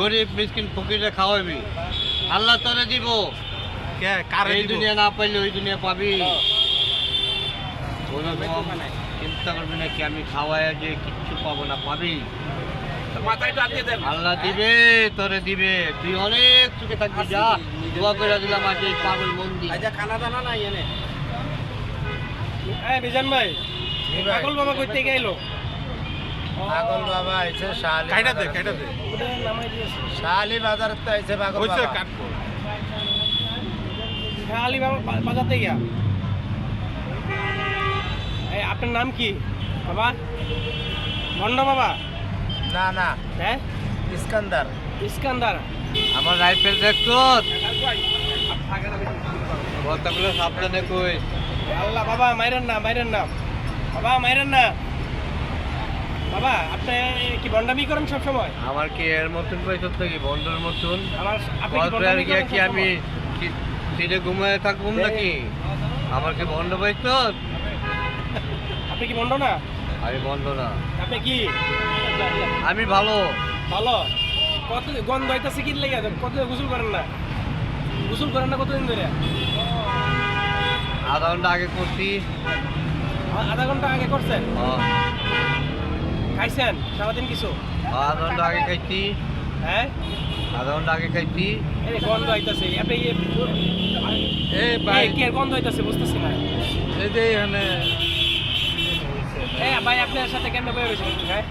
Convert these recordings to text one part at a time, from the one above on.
গরিব মিসকিন ফকিরে খাওয়াবি। আল্লাহ তোরে দিব। এই দুনিয়া না পাইলে ওই দুনিয়া পাবি। চিন্তা করবি না কি আমি খাওয়াই যে কিচ্ছু পাবো না পাবি? আল্লাহ দিবে তোরে দিবে। তুই অনেক সুখে থাকবি যা। দোয়া করে দিলাম আজ এই পাগল মন্দির। খানা দানা নাই এনে? হ্যাঁ বিজান ভাই পাগল বাবা কইতে গেলো। পাগল বাবা আইছে শালি কাইটা দে কাইটা দে। ওটা নামাই দিয়েছে শালি বাজার তো আইছে পাগল হইছে বাবা। কাটবো খালি বাবা বা- বাজাতে গিয়া। এই আপনার নাম কি? বাবা? ভণ্ড বাবা? না না। হ্যাঁ ইস্কান্দার। ইস্কান্দার। আমার রাইফেল কথাগুলো সাবধানে কই। আল্লাহ বাবা মাইরেন না মাইরেন না। বাবা মাইরেন না। বাবা আপনি কি ভণ্ডামি করেন সব সময় আমার কি এর মতন পয়সা থাকি বন্ধুর মতন? আমার আপনি কি কি আমি সিটে ঘুমায় থাকব নাকি? আমার কি বন্ধ পাইছ আপনি কি ভণ্ড না? আমি বন্ধ না। আপনি কি? আমি ভালো। ভালো? কত গন্ধ হইতাছে কি লেগে? কত গোসল করেন না? গোসল করেন না কতদিন ধরে? আধা ঘণ্টা আগে করছি। আধা ঘণ্টা আগে করছেন? হ্যাঁ, খাইছেন? সারাদিন কিছু? আধা ঘণ্টা আগে খাইছি। হ্যাঁ? আধা ঘণ্টা আগে খাইছি। এই গন্ধ হইতাছে আপনি এই ভাই। কে গন্ধ হইতাছে বুঝতেছি না। এই যে এখানে। এই ভাই আপনার সাথে কেমনে বয়ে গেছে হ্যাঁ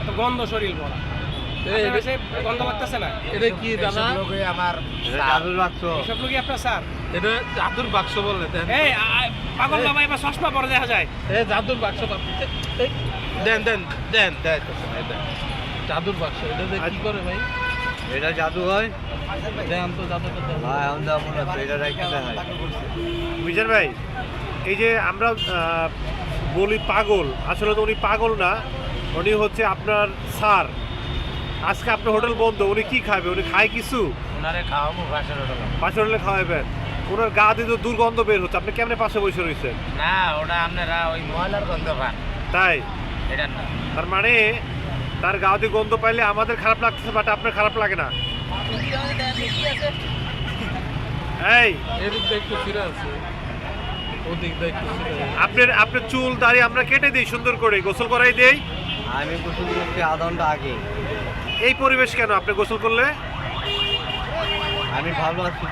এত গন্ধ শরীর আপনার গন্ধ পাচ্ছে না? এটা কি লোকই আমার জাদুর বাক্স। লোকই আপনার স্যার। এটা জাদুর বাক্স বলে এই আ- পাগল বাবা এবার চশমা পরে দেখা যায়। এই জাদুর বাক্স দেন দেন দেন দেন। জাদুর বাক্স এটা যে কি করে ভাই? এটা জাদু হয়? দেন তো এটা রাখতে দেখায় বিজন ভাই এই যে আমরা বলি পাগল আসলে তো উনি পাগল না উনি হচ্ছে আপনার স্যার। আজকে আপনার হোটেল বন্ধ উনি কি খাবে? উনি খায় কিছু? ওনারে খাওয়াবো বাসর হোটেলে। পাশে হোটেলে খাওয়াবেন। ওনার গা দিয়ে তো দুর্গন্ধ বের হচ্ছে আপনি কেমনে পাশে বসে রয়েছেন? না ওটা আপনারা ওই ময়লার গন্ধ পান। তাই? না। তার মানে তার গা দিয়ে গন্ধ পাইলে আমাদের খারাপ লাগতেছে বাট আপনার খারাপ লাগে না। এই এদিক একটু ফিরে আছে। আপনার আপনার চুল দাড়ি আমরা কেটে দিই সুন্দর করে। গোসল করাই দেই। আমি গোসল করছি আধা ঘণ্টা আগে। এই পরিবেশ কেন? আপনি গোসল করলে? আমি ভালো আছি।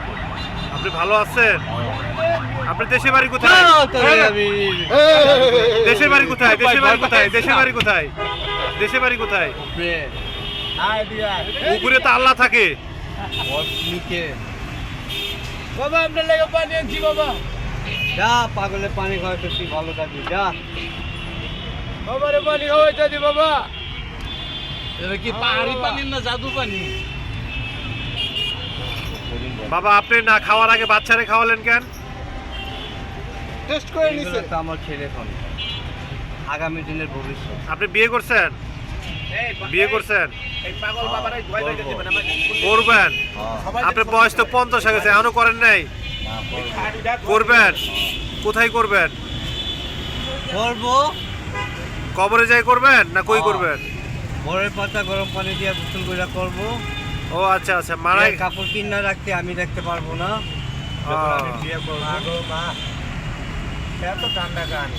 আপনি ভালো আছেন? আপনার দেশের বাড়ি কোথায়? দেশের বাড়ি কোথায়? দেশের বাড়ি কোথায়? দেশের বাড়ি কোথায়? দেশের বাড়ি কোথায়? উপরে। উপরে তো আল্লাহ থাকে। বাবা আপনার লেগে পানি আনছি বাবা। যা পাগলে পানি খাওয়াতে তুই ভালো থাকবি যা। বাবারে পানি খাওয়াইতে দি বাবা। এটা কি পাহাড়ি পানি না জাদু পানি? বাবা আপনি না খাওয়ার আগে বাচ্চারে খাওয়ালেন কেন? টেস্ট করে এগুলো তো আমার ছেলে এখন। আগামী দিনের ভবিষ্যৎ। আপনি বিয়ে করছেন? বিয়ে করছেন? এই পাগল বাবারে ধোয়াই ধোয়াই দিবেন আমাকে করবেন? আপনার বয়স তো পঞ্চাশ হয়ে গেছে এখনও করেন নাই? করবেন? কোথায় করবেন? করব। কবরে যাই করবেন না কই হ্যাঁ। করবেন? বরের পাতা গরম পানি দিয়ে গোসল করে করব। ও আচ্ছা আচ্ছা মারা কাপড় কিনা রাখতে আমি রাখতে পারব না। আমি। বিয়ে করব। মা এত ঠান্ডা কান